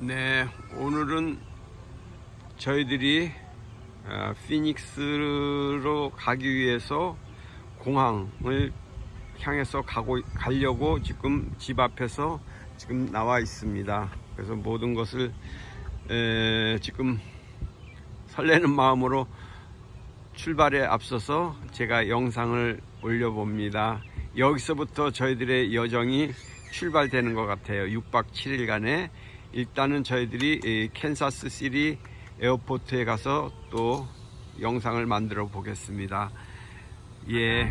네, 오늘은 저희들이 어, 피닉스로 가기 위해서 공항을 향해서 가고 가려고 지금 집 앞에서 지금 나와 있습니다. 그래서 모든 것을 에, 지금 설레는 마음으로 출발에 앞서서 제가 영상을 올려봅니다. 여기서부터 저희들의 여정이 출발되는 것 같아요. 6박 7일간에 일단은 저희들이 이 캔사스 시리 에어포트에 가서 또 영상을 만들어 보겠습니다. 예.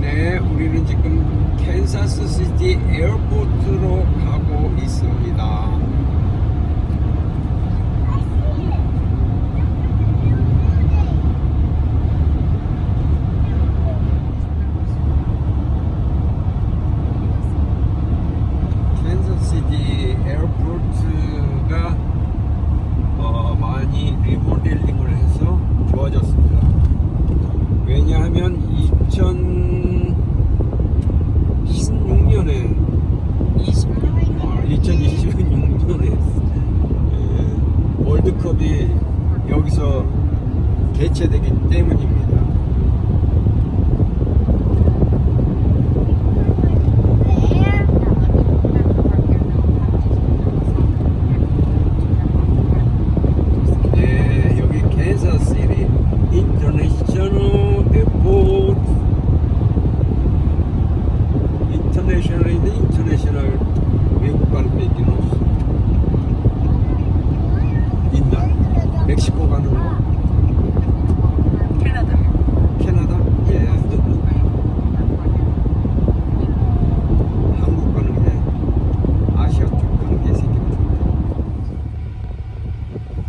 네, 우리는 지금 캔사스 시티 에어포트로 가고 있습니다. 캔사스시티 에어포트가 어, 많이 리모델링을 해서 좋아졌습니다. 왜냐하면 2016년에 2026년에 월드컵이 여기서 개최되기 때문입니다. 네, 여기 캔사스시티 인터내셔널 에어포트 인터내셔널인데 인터내셔널 외국 가는 데 있긴 없어 있나? 멕시코 가는 거? 캐나다. 캐나다? 예 한국 가는 게 아시아 쪽 가는 게 생깁니다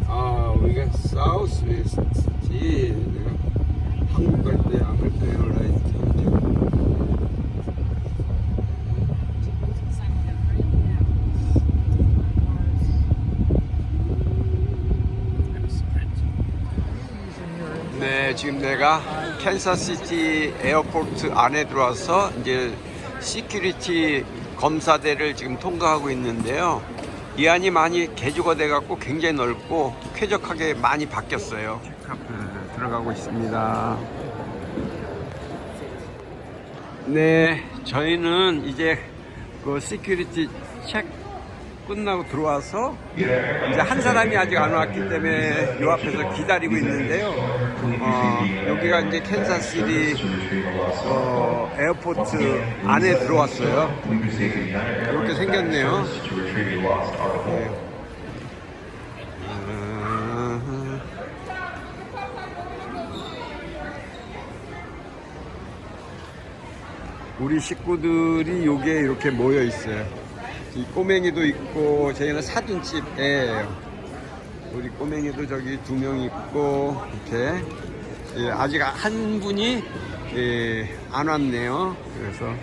아 우리가 웨스트지 내가 한국 갈 때 아메리카 에어라인 타고 네, 지금 내가 캔사시티 에어포트 안에 들어와서 이제 시큐리티 검사대를 지금 통과하고 있는데요. 이 안이 많이 개조가 돼 갖고 굉장히 넓고 쾌적하게 많이 바뀌었어요. 체크아웃 들어가고 있습니다. 네, 저희는 이제 그 시큐리티 체크 끝나고 들어와서 이제 한 사람이 아직 안 왔기 때문에 요 앞에서 기다리고 있는데요. 어, 여기가 이제 캔사시티 어, 에어포트 안에 들어왔어요. 이렇게 생겼네요. 네. 음, 우리 식구들이 여기에 이렇게 모여 있어요. 이 꼬맹이도 있고 저희는 사진집이에요. 우리 꼬맹이도 저기 두 명 있고 이렇게 예, 아직 한 분이 예, 안 왔네요. 그래서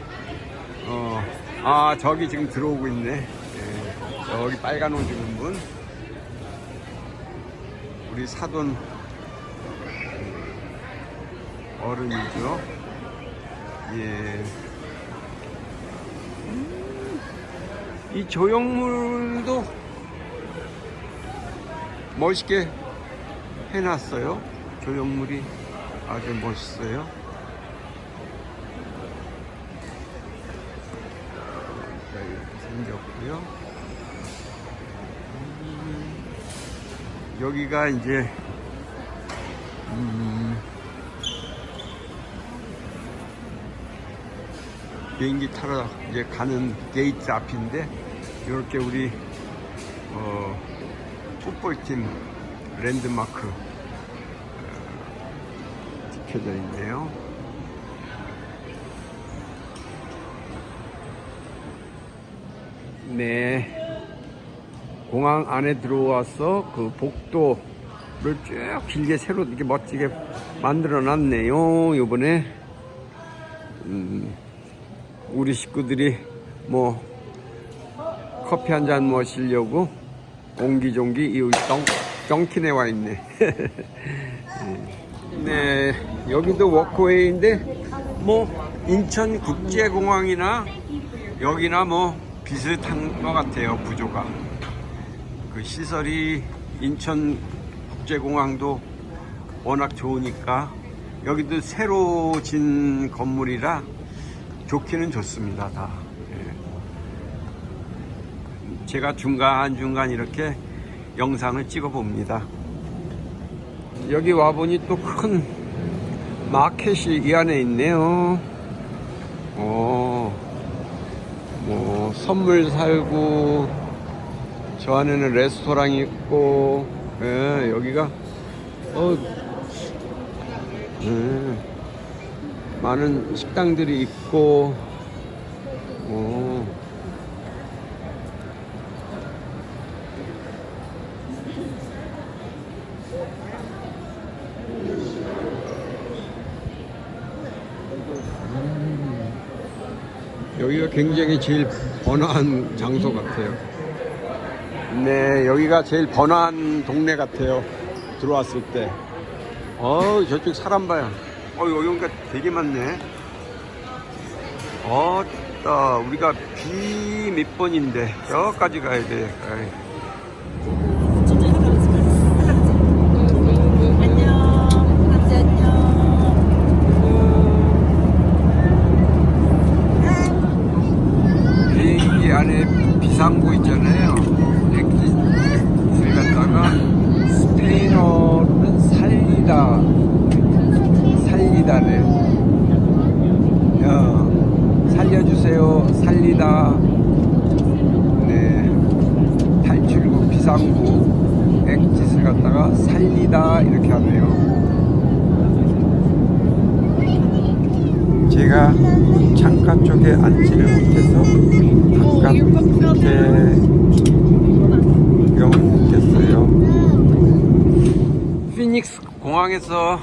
어, 아 저기 지금 들어오고 있네. 예, 저기 빨간 옷 입은 분. 우리 사돈 어른이죠. 예. 이 조형물도 멋있게 해놨어요. 조형물이 아주 멋있어요. 자, 이렇게 생겼고요. 음, 여기가 이제 음, 비행기 타러 이제 가는 게이트 앞인데 이렇게 우리 어, 풋볼팀 랜드마크 어, 찍혀져 있네요. 네. 공항 안에 들어와서 그 복도를 쭉 길게 새로 이렇게 멋지게 만들어 놨네요. 요번에. 음, 우리 식구들이 뭐 커피 한 잔 마시려고 옹기종기 이 덩, 덩킨에 와 있네. 네, 여기도 워크웨이인데 뭐 인천국제공항이나 여기나 뭐 비슷한 것 같아요 구조가. 그 시설이 인천 국제공항도 워낙 좋으니까 여기도 새로 진 건물이라 좋기는 좋습니다 다. 예. 제가 중간 중간 이렇게 영상을 찍어 봅니다. 여기 와 보니 또 큰 마켓이 이 안에 있네요. 어, 뭐 선물 살고 저 안에는 레스토랑이 있고 예, 여기가 어, 예, 많은 식당들이 있고 어, 굉장히 제일 번화한 장소 같아요. 네, 여기가 제일 번화한 동네 같아요. 들어왔을 때. 어, 저쪽 사람 봐요. 어, 여기가 되게 많네. 어, 따, 우리가 비 몇 번인데, 저까지 가야 돼. 아이. 안녕. 같이 안녕. 비행기 안에 비상구 있잖아요. 엑기스를 갖다가 스페인어로는 살리다, 살리다래. 야, 살려주세요, 살리다. 네, 비상구 엑짓을 갖다가 살리다 이렇게 하네요. 제가 창가 쪽에 앉지를 못해서 바깥에 구경을 못했어요. 피닉스 공항에서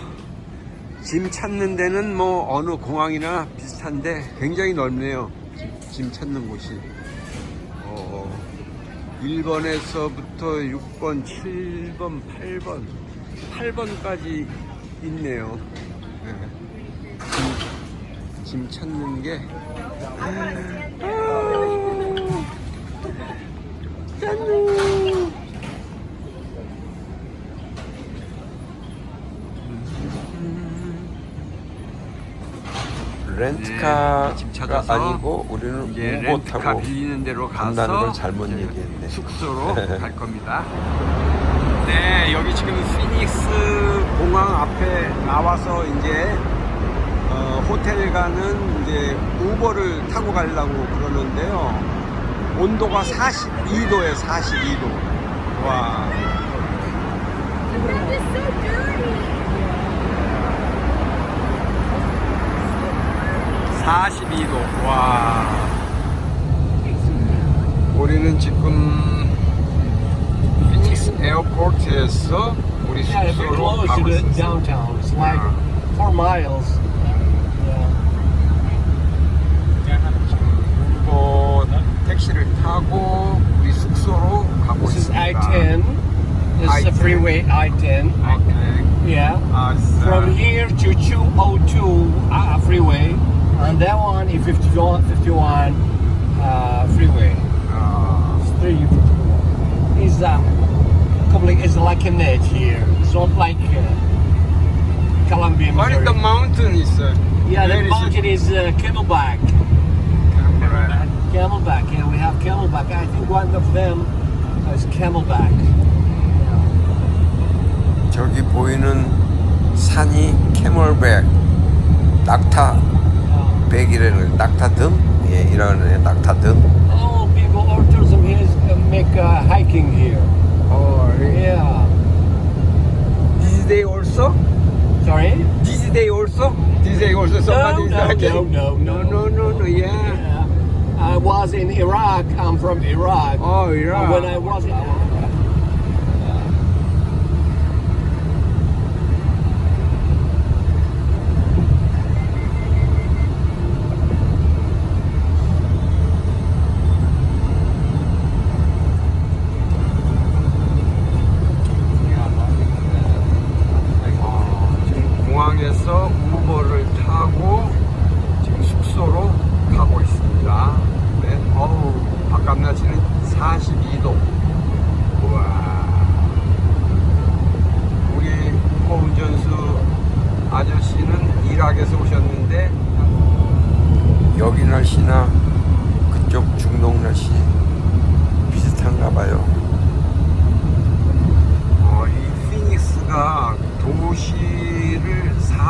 짐 찾는 데는 뭐 어느 공항이나 비슷한데 굉장히 넓네요. 짐, 짐 찾는 곳이. 어, 1번에서부터 6번, 7번, 8번, 8번까지 있네요. 네. 짐, 짐 찾는 게. 짠! 렌트카가 네, 아니고 우리는 이제 우보 렌트카 타고 빌리는 가서 간다는 걸 잘못 얘기했네. 숙소로 갈 겁니다. 네, 여기 지금 피닉스 공항 앞에 나와서 이제 어, 호텔 가는 이제 우버를 타고 가려고 그러는데요. 온도가 42도에 42도. 와. 42도. 와. 우리는 지금 피닉스 에어포트에서 우리 Yeah, very 숙소로 close to 가고 the 있어요. downtown. It's like four miles. Yeah. 뭐 택시를 타고 우리 숙소로 가고 This is 있습니다. I-10. This is the I-10. freeway I-10. 오케이. Yeah. 아싸. From here to 202 uh, freeway, and that one is 51, 51 uh, freeway. 아, It's 351. It's um, complete. It's like an edge here. It's not like uh, Columbia, What is Missouri. the mountain is? uh, yeah, where the is mountain it? is uh, Camelback. Camelback. Camelback, yeah, we have Camelback. I think one of them is Camelback. 저기 보이는 산이 캐멀백 낙타 백이라는 낙타등 예 이런 낙타등 Oh, people or tourism here uh, make uh, hiking here. Oh, Yeah. this day also? Sorry? This day also? This day also somebody is no, hiking? no, no, no, no, no, yeah. Yeah. I was in Iraq. I'm from Iraq. Oh, Iraq. When I was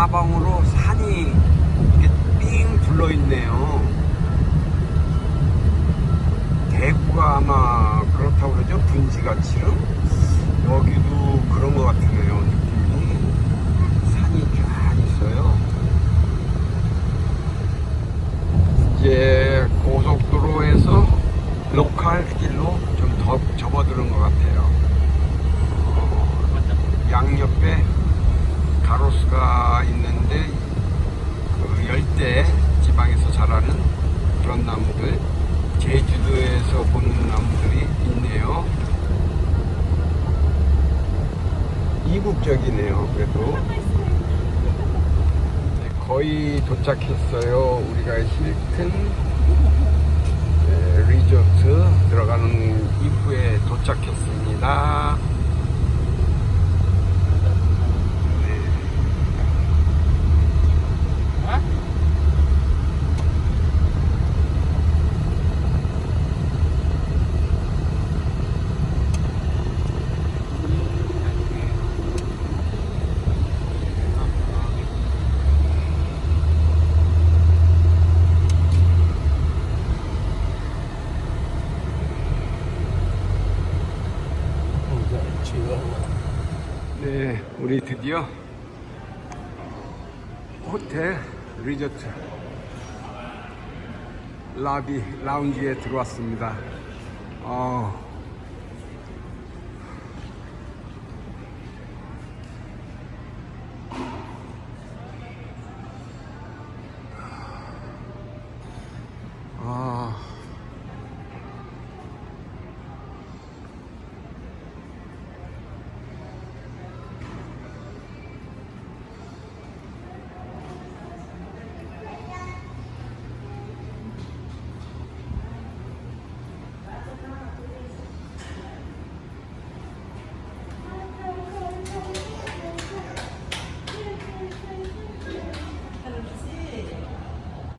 사방으로 산이 이렇게 삥 둘러 있네요. 대구가 아마 그렇다고 그러죠. 분지가치름 여기도 그런 것 같으네요. 느낌이 산이 쫙 있어요. 이제 고속도로에서 로컬 길로 좀 더 접어드는 것 같아요. 양옆에 가로수가 있는데 그 열대 지방에서 자라는 그런 나무들 제주도에서 보는 나무들이 있네요. 이국적이네요. 그래도 네, 거의 도착했어요. 우리가 힐튼 네, 리조트 들어가는 입구에 도착했습니다. 네. 네, 우리 드디어 호텔 리조트 라비 라운지에 들어왔습니다. 어,